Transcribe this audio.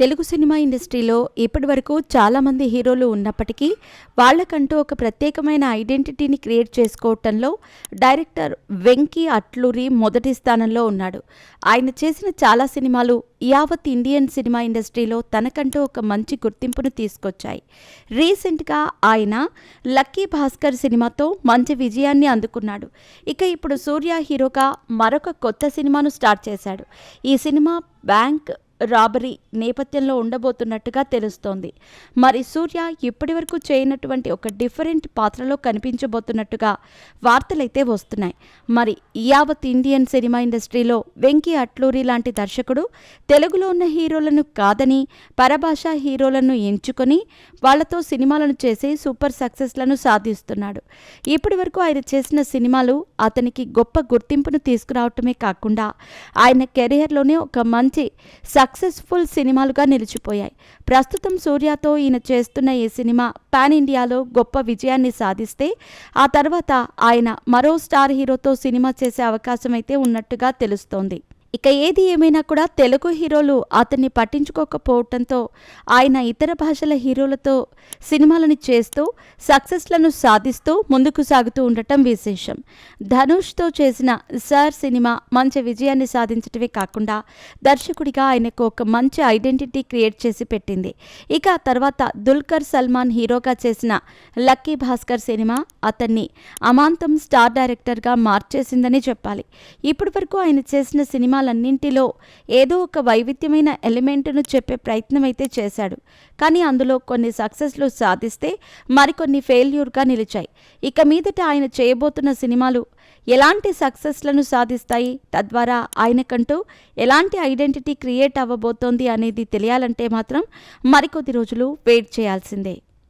Telugu cinema ఇండస్ట్రీలో ఇప్పటి వరకు చాలామంది హీరోలు ఉన్నప్పటికీ వాళ్ళకంటూ ఒక ప్రత్యేకమైన ఐడెంటిటీని క్రియేట్ చేసుకోవటంలో డైరెక్టర్ వెంకీ అట్లూరి మొదటి స్థానంలో ఉన్నాడు. ఆయన చేసిన చాలా సినిమాలు యావత్ ఇండియన్ సినిమా ఇండస్ట్రీలో తనకంటూ ఒక మంచి గుర్తింపును తీసుకొచ్చాయి. రీసెంట్గా ఆయన లక్కీ భాస్కర్ సినిమాతో మంచి విజయాన్ని అందుకున్నాడు. ఇక ఇప్పుడు సూర్య హీరోగా మరొక కొత్త సినిమాను స్టార్ట్ చేశాడు. ఈ సినిమా బ్యాంక్ రాబరీ నేపథ్యంలో ఉండబోతున్నట్టుగా తెలుస్తోంది. మరి సూర్య ఇప్పటివరకు చేయనటువంటి ఒక డిఫరెంట్ పాత్రలో కనిపించబోతున్నట్టుగా వార్తలైతే వస్తున్నాయి. మరి యావత్ ఇండియన్ సినిమా ఇండస్ట్రీలో వెంకీ అట్లూరి లాంటి దర్శకుడు తెలుగులో ఉన్న హీరోలను కాదని పరభాషా హీరోలను ఎంచుకొని వాళ్ళతో సినిమాలను చేసి సూపర్ సక్సెస్లను సాధిస్తున్నాడు. ఇప్పటి వరకు ఆయన చేసిన సినిమాలు అతనికి గొప్ప గుర్తింపును తీసుకురావటమే కాకుండా ఆయన కెరియర్లోనే ఒక మంచి సక్సెస్ఫుల్ సినిమాలుగా నిలిచిపోయాయి. ప్రస్తుతం సూర్యతో ఈయన చేస్తున్న ఈ సినిమా పాన్ ఇండియాలో గొప్ప విజయాన్ని సాధిస్తే ఆ తర్వాత ఆయన మరో స్టార్ హీరోతో సినిమా చేసే అవకాశం అయితే ఉన్నట్టుగా తెలుస్తోంది. ఇక ఏది ఏమైనా కూడా తెలుగు హీరోలు అతన్ని పట్టించుకోకపోవటంతో ఆయన ఇతర భాషల హీరోలతో సినిమాలను చేస్తూ సక్సెస్లను సాధిస్తూ ముందుకు సాగుతూ ఉండటం విశేషం. ధనుష్తో చేసిన సార్ సినిమా మంచి విజయాన్ని సాధించటమే కాకుండా దర్శకుడిగా ఆయనకు ఒక మంచి ఐడెంటిటీ క్రియేట్ చేసి పెట్టింది. ఇక తర్వాత దుల్కర్ సల్మాన్ హీరోగా చేసిన లక్కీ భాస్కర్ సినిమా అతన్ని అమాంతం స్టార్ డైరెక్టర్గా మార్చేసిందని చెప్పాలి. ఇప్పటి వరకు ఆయన చేసిన సినిమా సినిమాలన్నింటిలో ఏదో ఒక వైవిధ్యమైన ఎలిమెంట్ను చెప్పే ప్రయత్నం అయితే చేశాడు. కానీ అందులో కొన్ని సక్సెస్లు సాధిస్తే మరికొన్ని ఫెయిల్యూర్గా నిలిచాయి. ఇక మీదట ఆయన చేయబోతున్న సినిమాలు ఎలాంటి సక్సెస్లను సాధిస్తాయి? తద్వారా ఆయనకంటూ ఎలాంటి ఐడెంటిటీ క్రియేట్ అవ్వబోతోంది అనేది తెలియాలంటే మాత్రం మరికొద్ది రోజులు వెయిట్ చేయాల్సిందే.